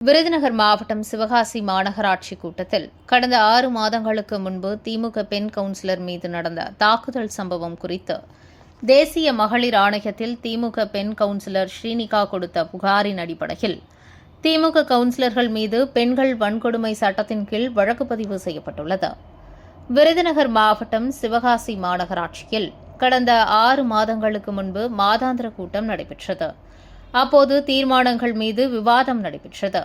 விருதுநகர் மாவட்டம் சிவகாசி மாநகராட்சி கூட்டத்தில் கடந்த ஆறு மாதங்களுக்கு முன்பு திமுக பெண் கவுன்சிலர் மீது நடந்த தாக்குதல் சம்பவம் குறித்து தேசிய மகளிர் ஆணையத்தில் திமுக பெண் கவுன்சிலர் ஸ்ரீனிகா கொடுத்த புகாரின் அடிப்படையில் திமுக கவுன்சிலர்கள் மீது பெண்கள் வன்கொடுமை சட்டத்தின் கீழ் வழக்கு பதிவு செய்யப்பட்டுள்ளது. விருதுநகர் மாவட்டம் சிவகாசி மாநகராட்சியில் கடந்த ஆறு மாதங்களுக்கு முன்பு மாதாந்திர கூட்டம் நடைபெற்றது. அப்போது தீர்மானங்கள் மீது விவாதம் நடைபெற்றது.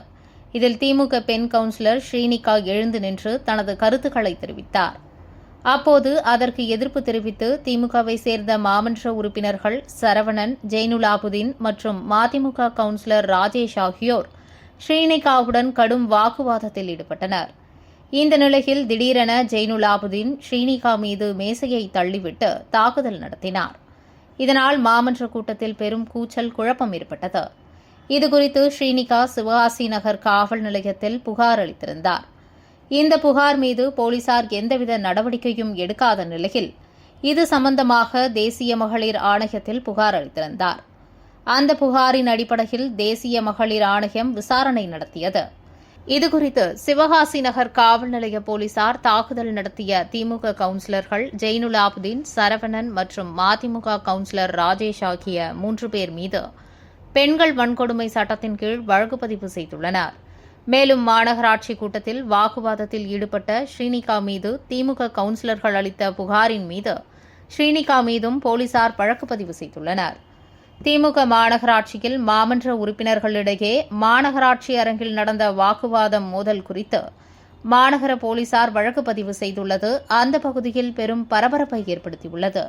இதில் திமுக பெண் கவுன்சிலர் ஸ்ரீனிகா எழுந்து நின்று தனது கருத்துக்களை தெரிவித்தார். அப்போது அதற்கு எதிர்ப்பு தெரிவித்து திமுகவை சேர்ந்த மாமன்ற உறுப்பினர்கள் சரவணன் ஜெயினுலாபுதீன் மற்றும் மதிமுக கவுன்சிலர் ராஜேஷ் ஆகியோர் ஸ்ரீனிகாவுடன் கடும் வாக்குவாதத்தில் ஈடுபட்டனர். இந்த நிலையில் திடீரென ஜெயினுலாபுதீன் ஸ்ரீனிகா மீது மேசையை தள்ளிவிட்டு தாக்குதல் நடத்தினார். இதனால் மாமன்ற கூட்டத்தில் பெரும் கூச்சல் குழப்பம் ஏற்பட்டது. இதுகுறித்து ஸ்ரீனிகா சிவகாசி நகர் காவல் நிலையத்தில் புகார் அளித்திருந்தார். இந்த புகார் மீது போலீசார் எந்தவித நடவடிக்கையும் எடுக்காத நிலையில் இது சம்பந்தமாக தேசிய மகளிர் ஆணையத்தில் புகார் அளித்திருந்தார். அந்த புகாரின் அடிப்படையில் தேசிய மகளிர் ஆணையம் விசாரணை நடத்தியது. இதுகுறித்து சிவகாசி நகர் காவல் நிலைய போலீசார் தாக்குதல் நடத்திய திமுக கவுன்சிலர்கள் ஜெயினுலாபுதீன் சரவணன் மற்றும் மதிமுக கவுன்சிலர் ராஜேஷ் ஆகிய மூன்று பேர் மீது பெண்கள் வன்கொடுமை சட்டத்தின் கீழ் வழக்கு பதிவு செய்துள்ளனர். மேலும் மாநகராட்சி கூட்டத்தில் வாக்குவாதத்தில் ஈடுபட்ட ஸ்ரீனிகா மீது திமுக கவுன்சிலர்கள் அளித்த புகாரின் மீது ஸ்ரீனிகா மீதும் போலீசார் வழக்கு பதிவு செய்துள்ளனர். திமுக மாநகராட்சியில் மாமன்ற உறுப்பினர்களிடையே மாநகராட்சி அரங்கில் நடந்த வாக்குவாதம் மோதல் குறித்து மாநகர போலீசார் வழக்கு பதிவு செய்துள்ளது. அந்த பகுதியில் பெரும் பரபரப்பை ஏற்படுத்தியுள்ளது.